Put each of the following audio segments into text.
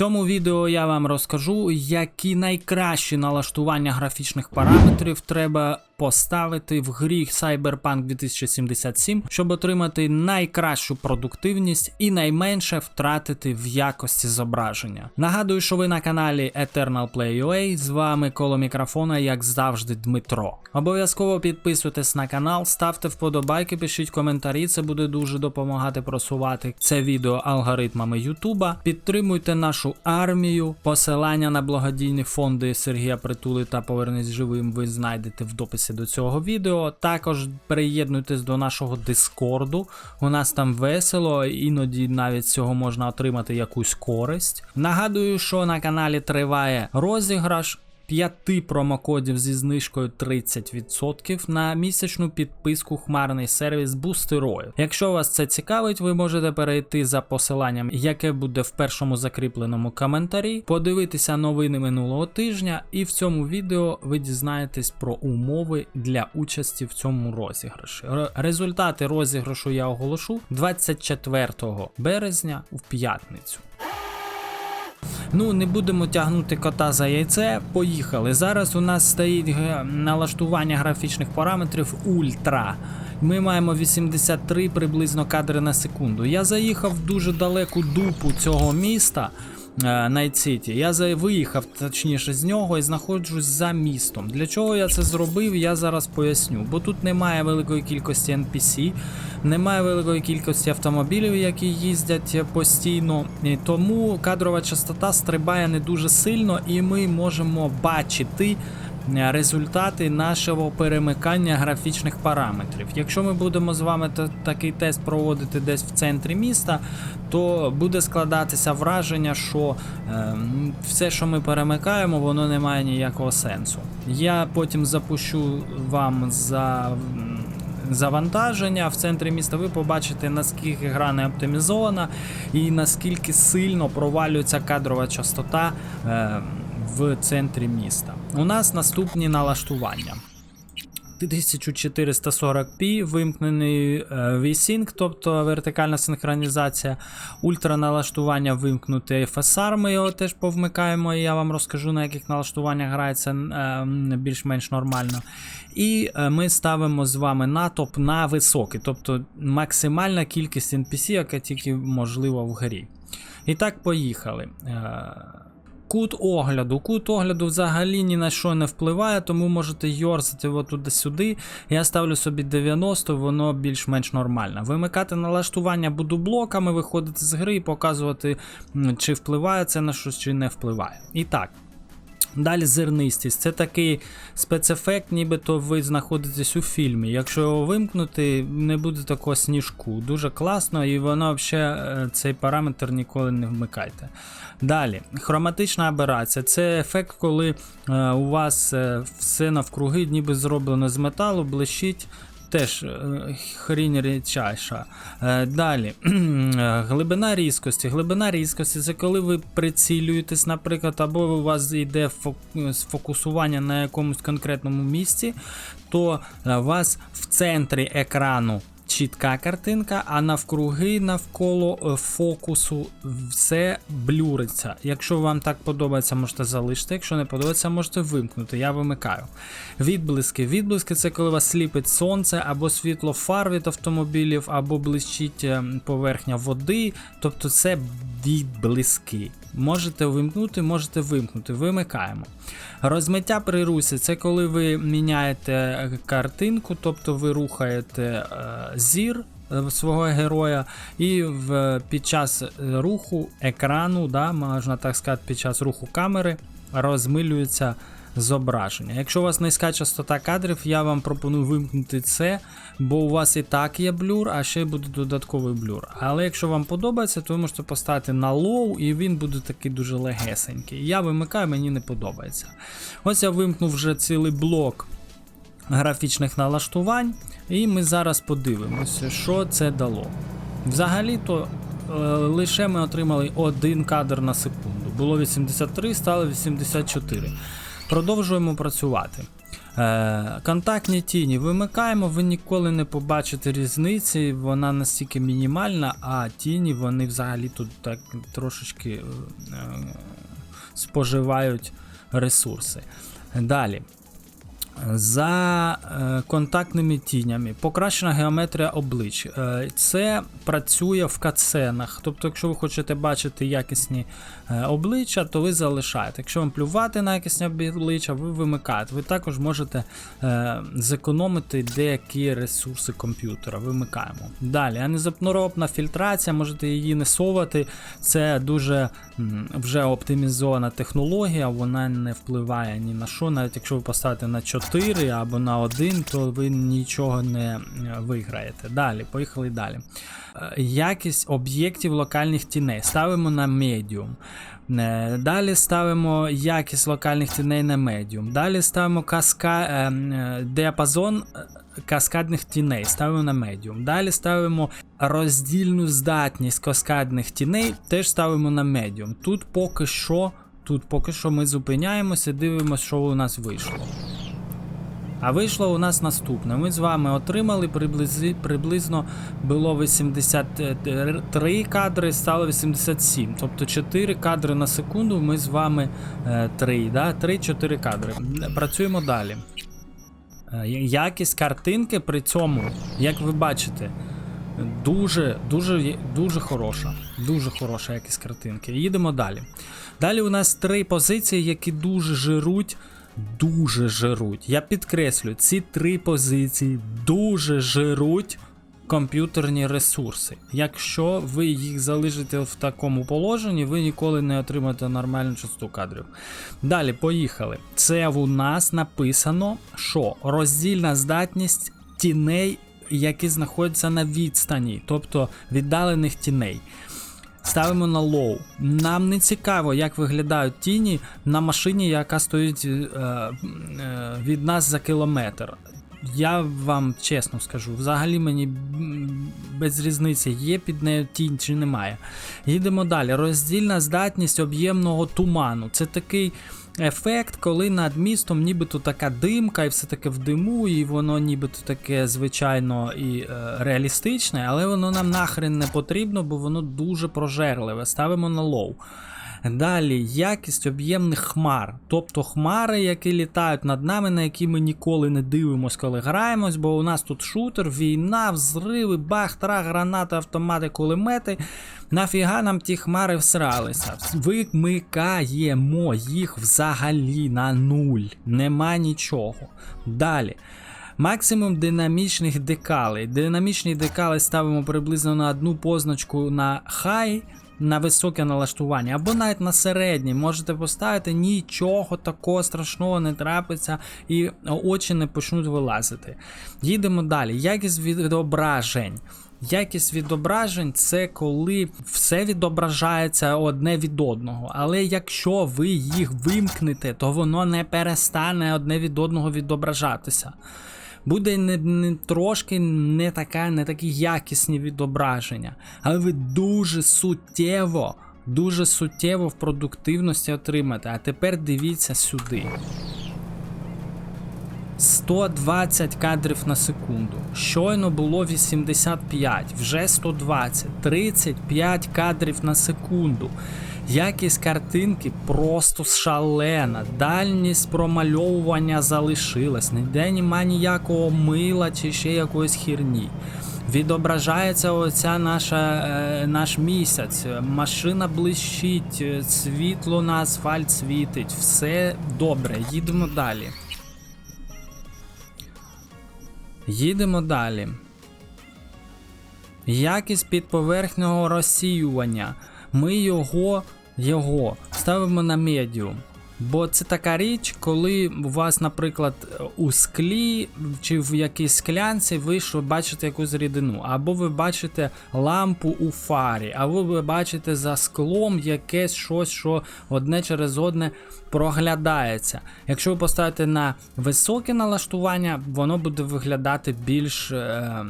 цьому відео я вам розкажу, які найкращі налаштування графічних параметрів треба поставити в грі Cyberpunk 2077, щоб отримати найкращу продуктивність і найменше втратити в якості зображення. Нагадую, що ви на каналі Eternal Play UA, з вами коло мікрофона, як завжди, Дмитро. Обов'язково підписуйтесь на канал, ставте вподобайки, пишіть коментарі, це буде дуже допомагати просувати це відео алгоритмами Ютуба. Підтримуйте нашу армію. Посилання на благодійні фонди Сергія Притули та Повернись живим ви знайдете в дописі до цього відео. Також приєднуйтесь до нашого Дискорду. У нас там весело, іноді навіть з цього можна отримати якусь користь. Нагадую, що на каналі триває розіграш. 5 промокодів зі знижкою 30% на місячну підписку хмарний сервіс Бустерою. Якщо вас це цікавить, ви можете перейти за посиланням, яке буде в першому закріпленому коментарі, подивитися новини минулого тижня, і в цьому відео ви дізнаєтесь про умови для участі в цьому розіграші. Ре- Результати розіграшу я оголошу 24 березня в п'ятницю. Ну, не будемо тягнути кота за яйце. Поїхали. Зараз у нас стоїть налаштування графічних параметрів ультра. Ми маємо 83 приблизно кадри на секунду. Я заїхав в дуже далеку дупу цього міста. Найт Сіті. Я виїхав точніше з нього і знаходжусь за містом. Для чого я це зробив, я зараз поясню. Бо тут немає великої кількості NPC, немає великої кількості автомобілів, які їздять постійно. І тому кадрова частота стрибає не дуже сильно, і ми можемо бачити. Результати нашого перемикання графічних параметрів. Якщо ми будемо з вами та- такий тест проводити десь в центрі міста, то буде складатися враження, що е, все, що ми перемикаємо, воно не має ніякого сенсу. Я потім запущу вам за. Завантаження в центрі міста ви побачите наскільки гра не оптимізована і наскільки сильно провалюється кадрова частота е, в центрі міста. У нас наступні налаштування. 1440p, вимкнений е, VSync, тобто вертикальна синхронізація, ультраналаштування вимкнути FSR, ми його теж повмикаємо, і я вам розкажу, на яких налаштуваннях грається е, більш-менш нормально. І е, ми ставимо з вами натоп на високий, тобто максимальна кількість NPC, яка тільки можлива в грі. І так, поїхали. Кут огляду. Кут огляду взагалі ні на що не впливає, тому можете йорзати його туди-сюди. Я ставлю собі 90, воно більш-менш нормально. Вимикати налаштування буду блоками, виходити з гри і показувати, чи впливає це на щось, чи не впливає. І так. Далі зернистість. Це такий спецефект, нібито ви знаходитесь у фільмі. Якщо його вимкнути, не буде такого сніжку. Дуже класно, і воно взагалі цей параметр ніколи не вмикайте. Далі, хроматична аберація. Це ефект, коли е, у вас е, все навкруги ніби зроблено з металу, блищить. Теж е, хрінь рідчайша. Е, Далі, е, глибина різкості. Глибина різкості це коли ви прицілюєтесь, наприклад, або у вас йде фок- сфокусування на якомусь конкретному місці, то у вас в центрі екрану чітка картинка, а навкруги навколо е, фокусу все блюриться. Якщо вам так подобається, можете залишити. Якщо не подобається, можете вимкнути. Я вимикаю. Відблиски. Відблиски це коли вас сліпить сонце або світло фар від автомобілів, або блищить е, поверхня води. Тобто це відблиски. Можете вимкнути, можете вимкнути. Вимикаємо. Розмиття при русі це коли ви міняєте картинку, тобто ви рухаєте е, зір свого героя, і в, під час е, руху екрану, да, можна так сказати, під час руху камери розмилюється зображення. Якщо у вас низька частота кадрів, я вам пропоную вимкнути це, бо у вас і так є блюр, а ще буде додатковий блюр. Але якщо вам подобається, то ви можете поставити на лоу, і він буде такий дуже легесенький. Я вимикаю, мені не подобається. Ось я вимкнув вже цілий блок графічних налаштувань, і ми зараз подивимося, що це дало. Взагалі-то е, лише ми отримали один кадр на секунду. Було 83, стало 84. Продовжуємо працювати. Е, контактні тіні вимикаємо, ви ніколи не побачите різниці, вона настільки мінімальна, а тіні вони взагалі тут так трошечки е, е, споживають ресурси. Далі. За е, контактними тінями, покращена геометрія облич. Е, це працює в катсценах. Тобто, якщо ви хочете бачити якісні е, обличчя, то ви залишаєте. Якщо вам плювати на якісні обличчя, ви вимикаєте. Ви також можете зекономити деякі ресурси комп'ютера. Вимикаємо. Далі, анізопноробна фільтрація, можете її не совати. Це дуже вже оптимізована технологія, вона не впливає ні на що, навіть якщо ви поставите на 4 або на 1, то ви нічого не е, виграєте. Далі, поїхали далі. Е, Якість об'єктів локальних тіней. Ставимо на medium. Е, Далі ставимо якість локальних тіней на medium. Далі ставимо каска... діапазон каскадних тіней. Ставимо на medium. Далі ставимо роздільну здатність каскадних тіней, теж ставимо на medium. Тут поки що, тут поки що ми зупиняємося, дивимося, що у нас вийшло. А вийшло у нас наступне. Ми з вами отримали приблизно було 83 кадри, стало 87. Тобто 4 кадри на секунду. Ми з вами 3, да? 3-4 кадри. Працюємо далі. Е, Якість картинки при цьому, як ви бачите, дуже, дуже, дуже хороша. Дуже хороша якість картинки. Їдемо далі. Далі у нас три позиції, які дуже жируть. Дуже жируть. Я підкреслю, ці три позиції дуже жируть комп'ютерні ресурси. Якщо ви їх залишите в такому положенні, ви ніколи не отримаєте нормальну частоту кадрів. Далі, поїхали. Це у нас написано, що роздільна здатність тіней, які знаходяться на відстані, тобто віддалених тіней. Ставимо на лоу. Нам не цікаво, як виглядають тіні на машині, яка стоїть е, е, від нас за кілометр. Я вам чесно скажу, взагалі мені без різниці, є під нею тінь чи немає. Їдемо далі. Роздільна здатність об'ємного туману. Це такий ефект, коли над містом нібито така димка, і все таке в диму, і воно нібито таке звичайно і е, реалістичне, але воно нам нахрен не потрібно, бо воно дуже прожерливе. Ставимо на лоу. Далі якість об'ємних хмар, тобто хмари, які літають над нами, на які ми ніколи не дивимося, коли граємось, бо у нас тут шутер, війна, взриви, бахтра, гранати, автомати, кулемети. Нафіга нам ті хмари всралися? Вимикаємо їх взагалі на нуль. Нема нічого. Далі. Максимум динамічних декалей. Динамічні декали ставимо приблизно на одну позначку на хай, на високе налаштування, або навіть на середнє. Можете поставити нічого такого страшного не трапиться, і очі не почнуть вилазити. Їдемо далі. Якість відображень. Якість відображень це коли все відображається одне від одного. Але якщо ви їх вимкнете, то воно не перестане одне від одного відображатися. Буде не, не трошки не така, не такі якісні відображення, але ви дуже суттєво, дуже суттєво в продуктивності отримаєте. А тепер дивіться сюди. 120 кадрів на секунду. Щойно було 85, вже 120, 35 кадрів на секунду. Якість картинки просто шалена. Дальність промальовування залишилась. Ніде нема ніякого мила чи ще якоїсь хірні. Відображається оця наша, е, наш місяць, машина блищить, е, світло на асфальт світить, все добре, їдемо далі. Їдемо далі. Якість підповерхнього розсіювання. Ми його, його ставимо на медіум. Бо це така річ, коли у вас, наприклад, у склі чи в якійсь склянці ви що бачите якусь рідину, або ви бачите лампу у фарі, або ви бачите за склом якесь щось, що одне через одне проглядається. Якщо ви поставите на високе налаштування, воно буде виглядати більш е, е,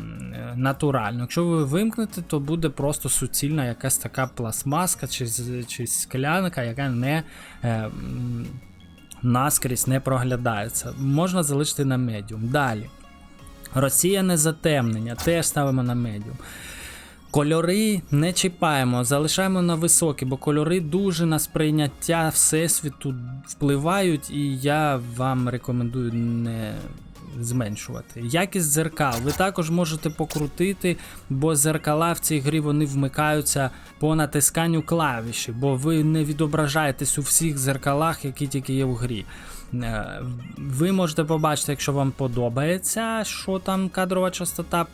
натурально. Якщо ви вимкнете, то буде просто суцільна якась така пластмаска чи, чи склянка, яка не е, наскрізь не проглядається. Можна залишити на медіум. Далі. Росія не затемнення, теж ставимо на медіум. Кольори не чіпаємо, залишаємо на високі, бо кольори дуже на сприйняття всесвіту впливають, і я вам рекомендую не зменшувати. Якість зеркал. ви також можете покрутити, бо зеркала в цій грі вони вмикаються по натисканню клавіші, бо ви не відображаєтесь у всіх зеркалах, які тільки є в грі. Е, Ви можете побачити, якщо вам подобається, що там кадрова частота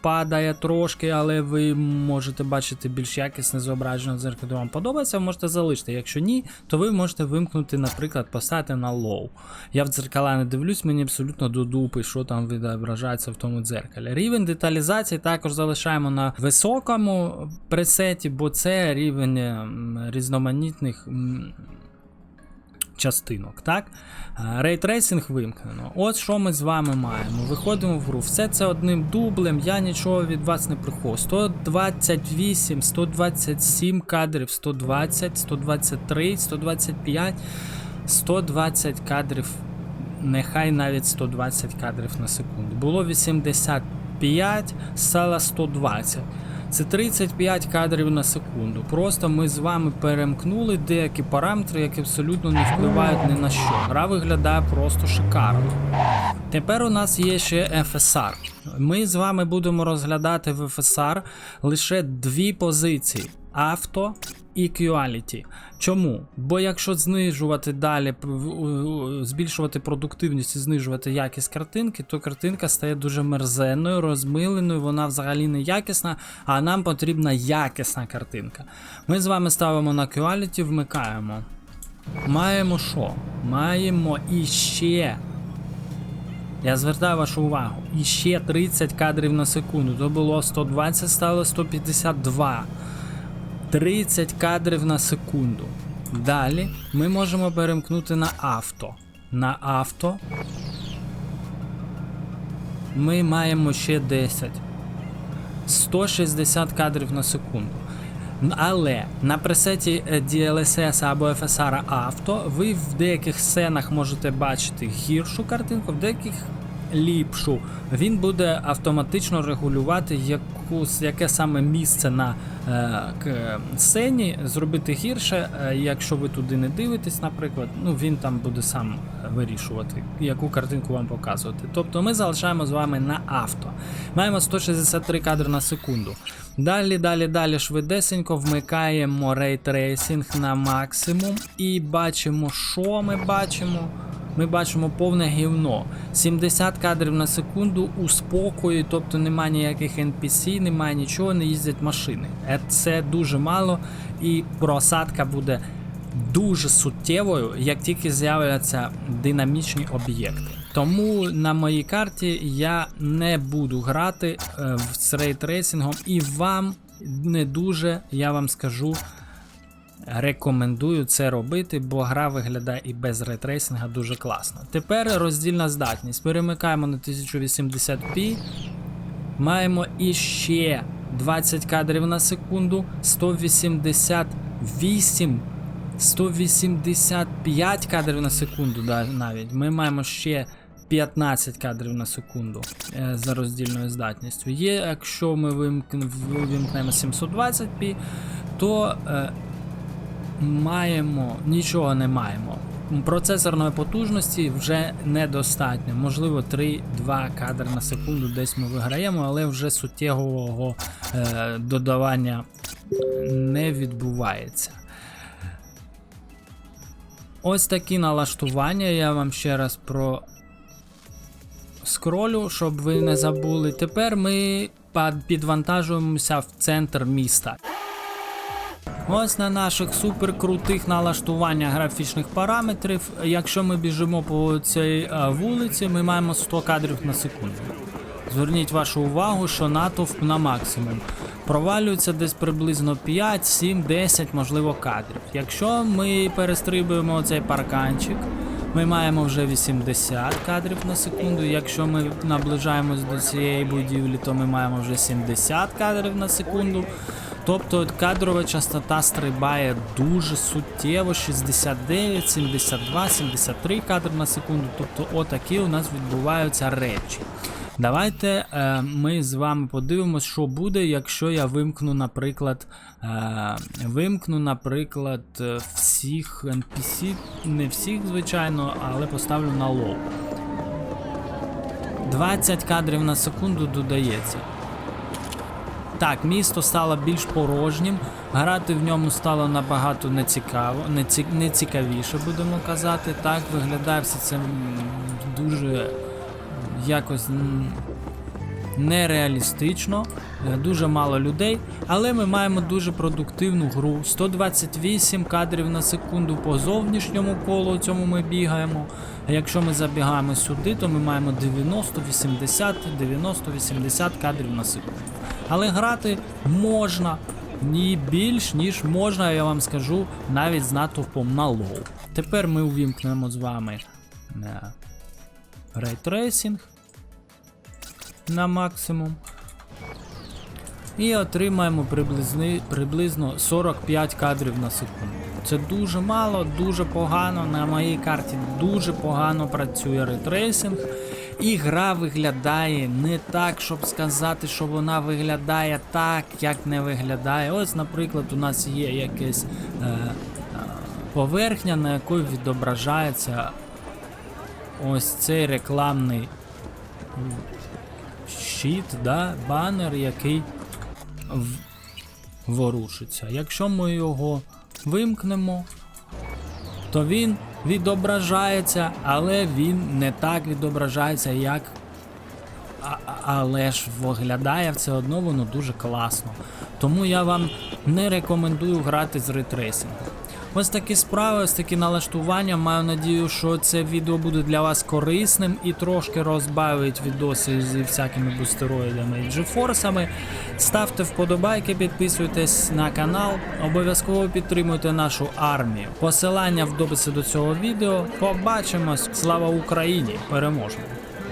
падає трошки, але ви можете бачити більш якісне зображення в зеркалі. Вам подобається, ви можете залишити. Якщо ні, то ви можете вимкнути, наприклад, поставити на low. Я в дзеркала не дивлюсь, мені абсолютно до дупи, що там відображається в тому дзеркалі. Рівень деталізації також залишаємо на високому пресеті, бо це рівень ем, різноманітних. Частинок, так? Рейтрейсинг вимкнено. От що ми з вами маємо. Виходимо в гру. Все це одним дублем, я нічого від вас не приховую. 128, 127 кадрів, 120, 123, 125, 120 кадрів. Нехай навіть 120 кадрів на секунду. Було 85, стало 120. Це 35 кадрів на секунду. Просто ми з вами перемкнули деякі параметри, які абсолютно не впливають ні на що. Гра виглядає просто шикарно. Тепер у нас є ще FSR. Ми з вами будемо розглядати в FSR лише дві позиції: авто і Quality. Чому? Бо якщо знижувати далі, збільшувати продуктивність і знижувати якість картинки, то картинка стає дуже мерзенною, розмиленою, вона взагалі не якісна, а нам потрібна якісна картинка. Ми з вами ставимо на Quality, вмикаємо. Маємо що? Маємо іще. Я звертаю вашу увагу. Іще 30 кадрів на секунду. То було 120, стало 152. 30 кадрів на секунду. Далі ми можемо перемкнути на авто. На авто. Ми маємо ще 10. 160 кадрів на секунду. Але на пресеті е, DLSS або FSR авто ви в деяких сценах можете бачити гіршу картинку, в деяких ліпшу. Він буде автоматично регулювати якусь, яке саме місце на е, сцені, зробити гірше, е, якщо ви туди не дивитесь, наприклад, ну він там буде сам вирішувати, яку картинку вам показувати. Тобто ми залишаємо з вами на авто. Маємо 163 кадри на секунду. Далі, далі, далі швидесенько вмикаємо рейтрейсинг на максимум і бачимо, що ми бачимо. Ми бачимо повне гівно. 70 кадрів на секунду у спокої, тобто немає ніяких NPC, немає нічого, не їздять машини. Е, Це дуже мало, і просадка буде дуже суттєвою, як тільки з'являться динамічні об'єкти. Тому на моїй карті я не буду грати е, з рейтрейсингом, і вам не дуже, я вам скажу, Рекомендую це робити, бо гра виглядає і без ретрейсинга дуже класно. Тепер роздільна здатність. Перемикаємо на 1080p. Маємо іще 20 кадрів на секунду, 188, 185 кадрів на секунду навіть. Ми маємо ще 15 кадрів на секунду е, за роздільною здатністю. Є, якщо ми вимкнемо 720p, то е, маємо, нічого не маємо. Процесорної потужності вже недостатньо. Можливо, 3-2 кадри на секунду десь ми виграємо, але вже суттєвого е, додавання не відбувається. Ось такі налаштування. Я вам ще раз про скролю, щоб ви не забули. Тепер ми підвантажуємося в центр міста. Ось на наших суперкрутих налаштуваннях графічних параметрів. Якщо ми біжимо по цій е, вулиці, ми маємо 100 кадрів на секунду. Зверніть вашу увагу, що натовп на максимум. Провалюється десь приблизно 5, 7, 10, можливо, кадрів. Якщо ми перестрибуємо цей парканчик, ми маємо вже 80 кадрів на секунду. Якщо ми наближаємось до цієї будівлі, то ми маємо вже 70 кадрів на секунду. Тобто кадрова частота стрибає дуже суттєво 69, 72, 73 кадр на секунду. Тобто отакі у нас відбуваються речі. Давайте е, ми з вами подивимось, що буде, якщо я вимкну, наприклад, е, вимкну, наприклад, е, всіх NPC, не всіх, звичайно, але поставлю на лоу. 20 кадрів на секунду додається. Так, місто стало більш порожнім, грати в ньому стало набагато нецікаво, неці, нецікавіше, будемо казати. Так, виглядає все це дуже якось нереалістично, е, дуже мало людей, але ми маємо дуже продуктивну гру. 128 кадрів на секунду по зовнішньому колу цьому ми бігаємо. Якщо ми забігаємо сюди, то ми маємо 90, 80, 90, 80 кадрів на секунду. Але грати можна. Ні більш ніж можна, я вам скажу, навіть з натовпом на лоу. Тепер ми увімкнемо з вами е, рейтрейсінг на максимум. І отримаємо приблизно 45 кадрів на секунду. Це дуже мало, дуже погано. На моїй карті дуже погано працює ретрейсинг. І гра виглядає не так, щоб сказати, що вона виглядає так, як не виглядає. Ось, наприклад, у нас є якась е, е, поверхня, на якій відображається ось цей рекламний щит, да, банер, який ворушиться. Якщо ми його вимкнемо, то він відображається, але він не так відображається, як. А- але ж виглядає все одно воно дуже класно. Тому я вам не рекомендую грати з ретрейсингом. Ось такі справи, ось такі налаштування. Маю надію, що це відео буде для вас корисним і трошки розбавить відоси зі всякими бустероїдами і джефорсами. Ставте вподобайки, підписуйтесь на канал, обов'язково підтримуйте нашу армію. Посилання в дописі до цього відео. Побачимось! Слава Україні! Переможемо!